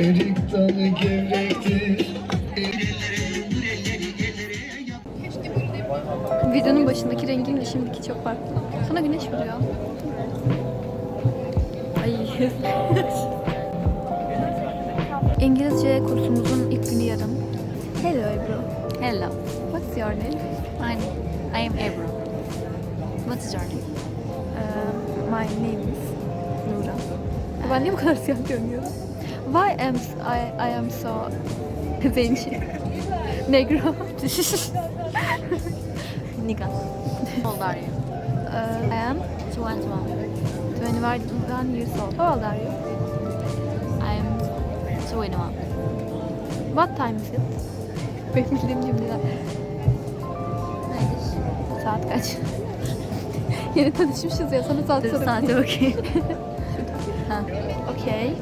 Erik dalı gevrektir Videonun başındaki rengiyle şimdiki çok farklı. Sana güneş vuruyor. Ay. İngilizce kursumuzun ilk günü yarın. Hello Ebru. Hello. What's your name? I'm, I am Ebru. What is your name? Uh, my name is Nura. Ben niye bu kadar siyah görünüyorum? Why am I, I am so zenci? Negro. How old are you? Uh, I am 21. 21 years old. How old are you? I am 21. What time is it? Benim bildiğim cümleler. Nedir? Saat kaç? Yeni tanışmışız ya sana saat sorayım. saate bakayım. ha. Okay.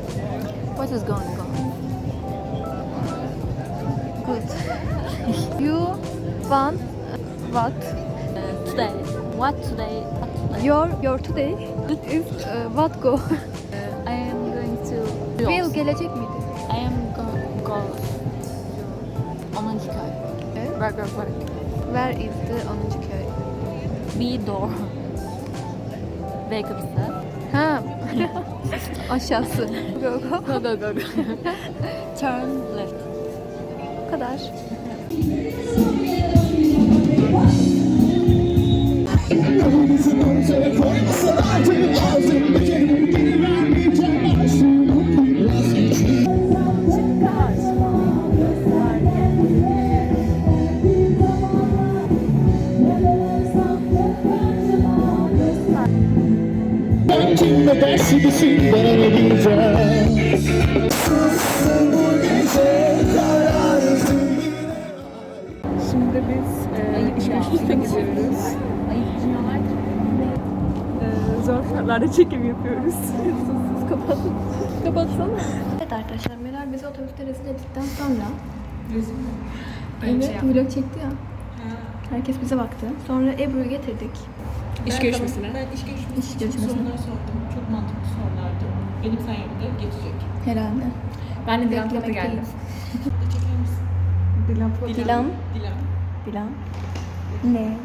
What is going on? Good. you want what? Uh, today. What today? What today? Your your today is uh, what go? I am going to... Will gelecek miydi? I am going go to 10. köy. Evet. Work, work, work. Where is the 10. köy? B door. B kapısı. Ha. Aşağısı. Go go. Go, go, go. Turn left. Bu kadar. Kimle dersi misin ben ne diyeceğim Sussun bu gece kararısın Şimdi biz e, gidiyoruz. E, zor şartlarda çekim yapıyoruz. Sus kapat. Kapatsana. Evet arkadaşlar Meral bizi otobüste rezil ettikten sonra Rezil mi? Evet vlog çekti ya. Herkes bize baktı. Sonra Ebru'yu getirdik. İş görüşmesine. Ben iş görüşmesi İş için görüşmesine. sorular sordum. Çok mantıklı sorulardı. Benim sayemde geçecek. Herhalde. Ben de Dilan Polat'a geldim. Çeker misin? Dilan Polat. Dilan. Dilan. Dilan. Ne?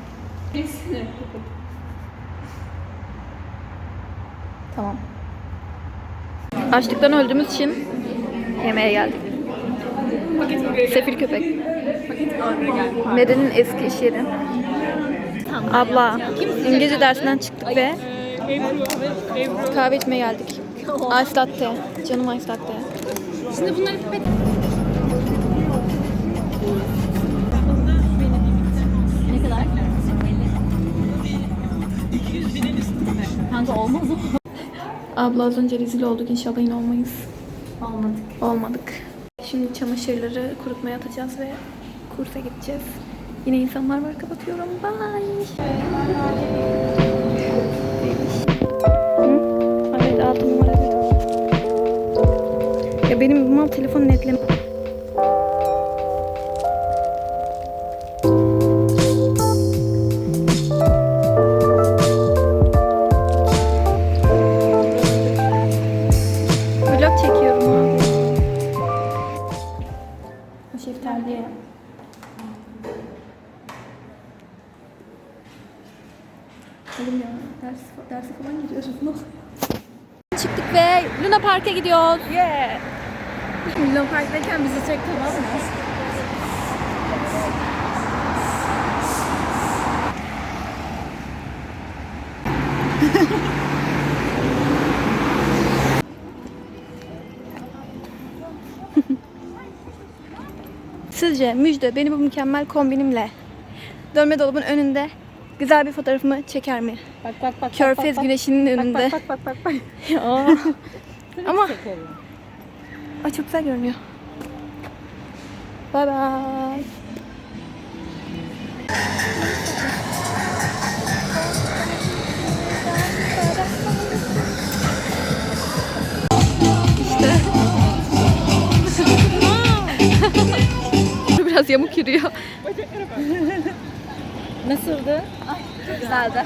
Tamam. Açlıktan öldüğümüz için yemeğe geldik. Sefil köpek. Meren'in eski iş yeri. Abla, İngilizce dersinden çıktık ve kahve içmeye geldik. Ice latte. Canım ice latte. Şimdi bunları pipet... Ne kadar? Kanka olmaz o. Abla az önce rezil olduk. İnşallah yine olmayız. Olmadık. Olmadık. Şimdi çamaşırları kurutmaya atacağız ve kursa gideceğiz. Yine insanlar var kapatıyorum. Bye. Evet altı numara. Ya benim bu mal telefonu netleme. Vlog çekiyorum abi. O şeftaliye. Oğlum ya ders, derse falan oluyor? Çıktık ve Luna Park'a gidiyoruz. Yeah. Milyon Park'tayken bizi çek tamam mı? Sizce Müjde beni bu mükemmel kombinimle dönme dolabın önünde güzel bir fotoğrafımı çeker mi? Bak bak bak. Körfez güneşinin önünde. Bak bak bak bak. Aa. Ama Ay çok güzel görünüyor. Bye bye. İşte. Biraz yamuk yürüyor. Nasıldı? Ay, çok güzeldi.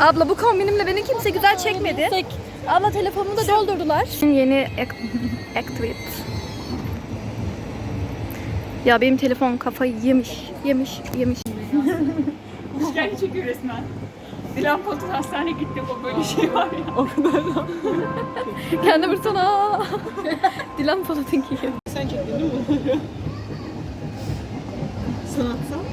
Abla bu kombinimle beni kimse güzel çekmedi. Abla telefonumu da doldurdular. şimdi Yeni act- activate. Ya benim telefon kafayı yemiş, yemiş, yemiş. İşkence çekiyor resmen. Dilan Polat hastaneye gitti o böyle şey var ya. O kadar da. Kendi vursana. Dilan Polat'ın gibi. Sen çektin değil mi? Sanatsal.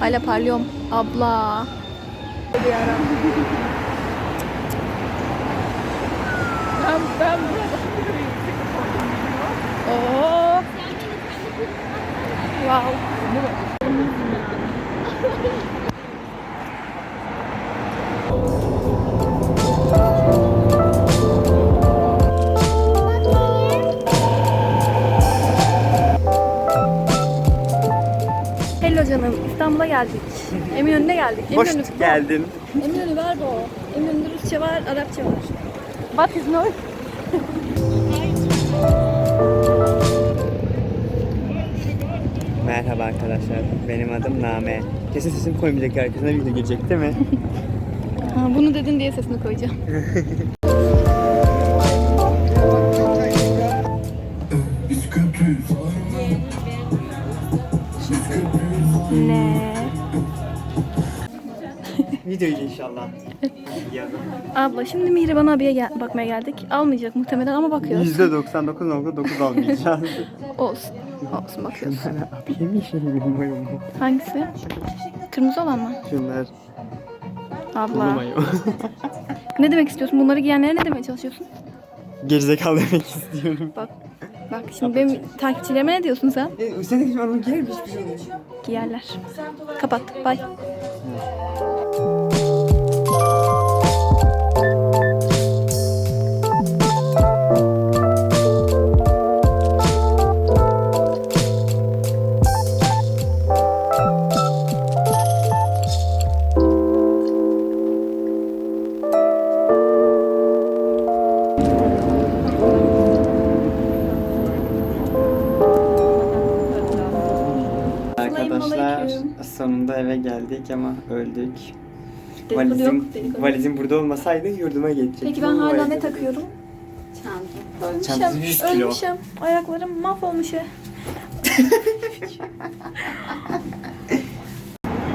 Hala parlıyorum. Abla. Ben, ben Oo. Wow. Hello canım, İstanbul'a geldik. Eminönü'ne geldik. Hoş Eminönü- geldin. Eminönü ver bu. Eminönü'nde Rusça var, Arapça var. What is noise? Merhaba arkadaşlar. Benim adım Name. Kesin sesim koymayacak herkesine video gelecek değil mi? Ha, bunu dedin diye sesini koyacağım. Ne? Videoyu inşallah. Ya. Abla şimdi Mihriban abiye gel- bakmaya geldik. Almayacak muhtemelen ama bakıyoruz. %99.9 almayacağız. Olsun. Olsun bakıyoruz. Abiye mi işe bilmiyorum. Hangisi? Kırmızı olan mı? Şunlar. Abla. Ne demek istiyorsun? Bunları giyenlere ne demeye çalışıyorsun? Gerizekalı demek istiyorum. Bak. Bak şimdi benim takipçilerime ne diyorsun sen? E, Üstelik hiç onu giyermiş bir şey. Giyerler. Kapat. Bay. Sonunda eve geldik ama öldük. Dedikodu Valizim, yok, dedikodu. valizim burada olmasaydı yurduma geçecektim. Peki ben Ama hala valizim- ne takıyorum? Çantası 100 Ölmüşüm. kilo. Ölmüşüm. Ayaklarım mahvolmuş ya.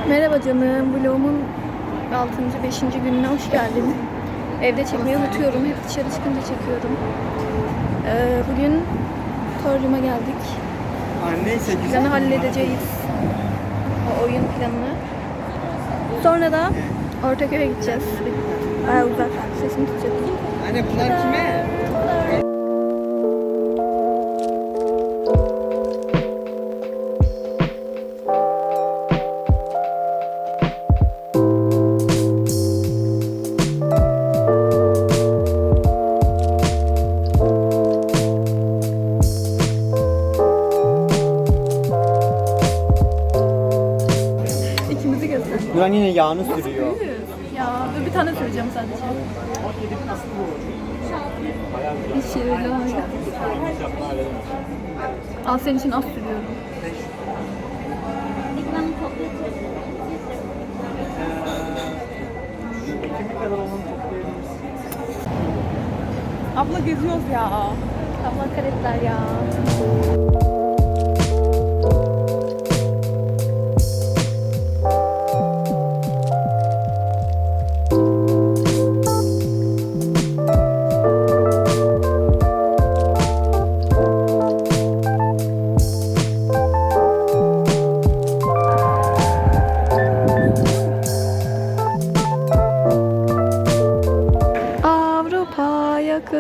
Merhaba canım. Vlogumun 6. 5. gününe hoş geldin. Evde çekmeyi unutuyorum. Hep dışarı çıkınca çekiyorum. Ee, bugün Torcum'a geldik. Aa, neyse güzel. Planı halledeceğiz. O oyun planını. Sonra da Ortaköy'e gideceğiz. Bayağı uzak. Sesimi tutacak. Anne bunlar kime? Yine yağını sürüyor. Ya bir tane söyleyeceğim sadece. Bir şey öyle var. Al senin için az sürüyorum. Abla geziyoruz ya. Abla karetler ya.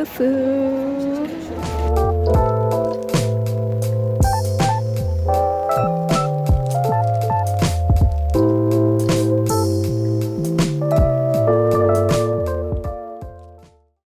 kızım.